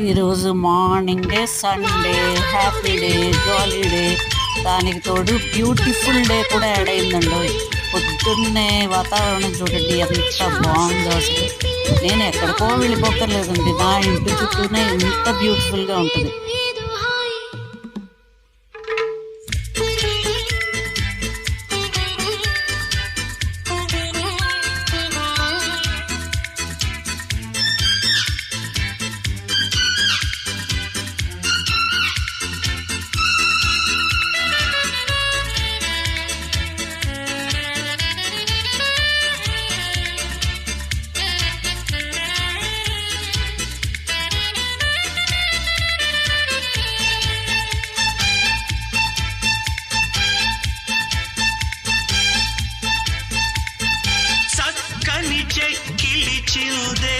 ఈరోజు morning day Sunday happy day jolly day. దానికి తోడు బ్యూటిఫుల్ డే కూడా యాడ్ అయిందండి. పొద్దున్నే వాతావరణం చూడండి ఎంత బాగుందో అసలు. నేను ఎక్కడికో వెళ్ళిపోకర్లేదండి నా ఇంటి చుట్టూనే ఇంత బ్యూటిఫుల్గా ఉంటుంది. చెక్కిలి చిల్దే